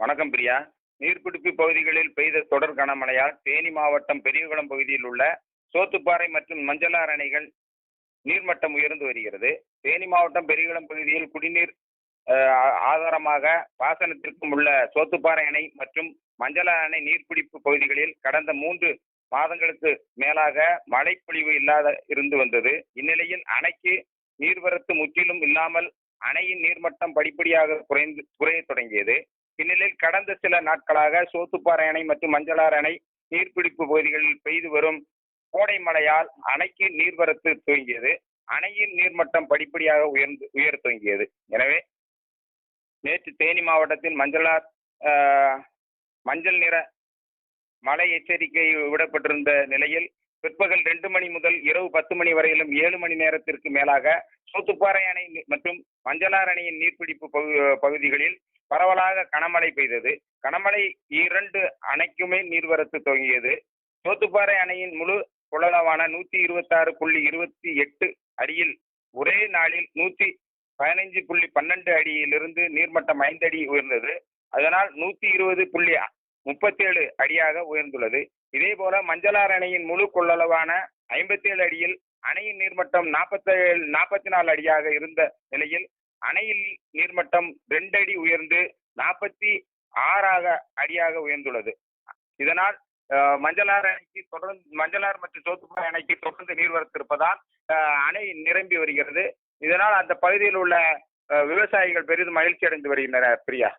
வணக்கம் பிரியா. நீர்பிடிப்பு பகுதிகளில் பெய்த தொடர் கனமழையால் தேனி மாவட்டம் பெரியகுளம் பகுதியில் உள்ள சோத்துப்பாறை மற்றும் மஞ்சளார் அணைகள் நீர்மட்டம் உயர்ந்து வருகிறது. தேனி மாவட்டம் பெரியகுளம் பகுதியில் குடிநீர் ஆதாரமாக பாசனத்திற்கும் உள்ள சோத்துப்பாறை அணை மற்றும் மஞ்சளார் அணை நீர்பிடிப்பு பகுதிகளில் கடந்த மூன்று மாதங்களுக்கு மேலாக மழைப்பொழிவு இல்லாத இருந்து வந்தது. இந்நிலையில் அணைக்கு நீர்வரத்து முற்றிலும் இல்லாமல் அணையின் நீர்மட்டம் படிப்படியாக குறைந்து குறைய தொடங்கியது. இந்நிலையில் கடந்த சில நாட்களாக சோத்துப்பாறை அணை மற்றும் மஞ்சளாறு அணை நீர்பிடிப்பு பகுதிகளில் பெய்து வரும் கோடை மழையால் அணைக்கு நீர்வரத்து துவங்கியது. அணையின் நீர்மட்டம் படிப்படியாக உயர்ந்து உயர் துவங்கியது. எனவே நேற்று தேனி மாவட்டத்தில் மஞ்சளார் ஆஹ், மஞ்சள் நிற மழை எச்சரிக்கை விடப்பட்டிருந்த நிலையில் பிற்பகல் ரெண்டு மணி முதல் இரவு பத்து மணி வரையிலும் ஏழு மணி நேரத்திற்கு மேலாக சோத்துப்பாறை அணை மற்றும் மஞ்சளார் அணையின் நீர்பிடிப்பு பகு- பகுதிகளில் பரவலாக கனமழை பெய்தது. கனமழை இரண்டு அணைக்குமே நீர்வரத்து துவங்கியது சோத்துப்பாறை அணையின் முழு கொள்ளளவான நூத்தி இருபத்தாறு புள்ளி இருபத்தி எட்டு அடியில் ஒரே நாளில் நூத்தி பதினைஞ்சு புள்ளி பன்னெண்டு அடியிலிருந்து நீர்மட்டம் ஐந்து அடி உயர்ந்தது. அதனால் நூத்தி இருபது புள்ளி முப்பத்தேழு அடியாக உயர்ந்துள்ளது. இதே போல மஞ்சளார் அணையின் முழு கொள்ளளவான ஐம்பத்தி ஏழு அடியில் அணையின் நீர்மட்டம் நாற்பத்தேழு நாற்பத்தி நாலு அடியாக இருந்த நிலையில் அணையில் நீர்மட்டம் ரெண்டு அடி உயர்ந்து நாற்பத்தி ஆறாக அடியாக உயர்ந்துள்ளது. இதனால் அஹ், மஞ்சளாறு அணைக்கு தொடர்ந்து மஞ்சளாறு மற்றும் சோத்துப்பாய் அணைக்கு தொடர்ந்து நீர்வரத்து இருப்பதால் அணை நிரம்பி வருகிறது. இதனால் அந்த பகுதியில் உள்ள அஹ், விவசாயிகள் பெரிதும் மகிழ்ச்சி அடைந்து வருகின்றனர் பிரியா.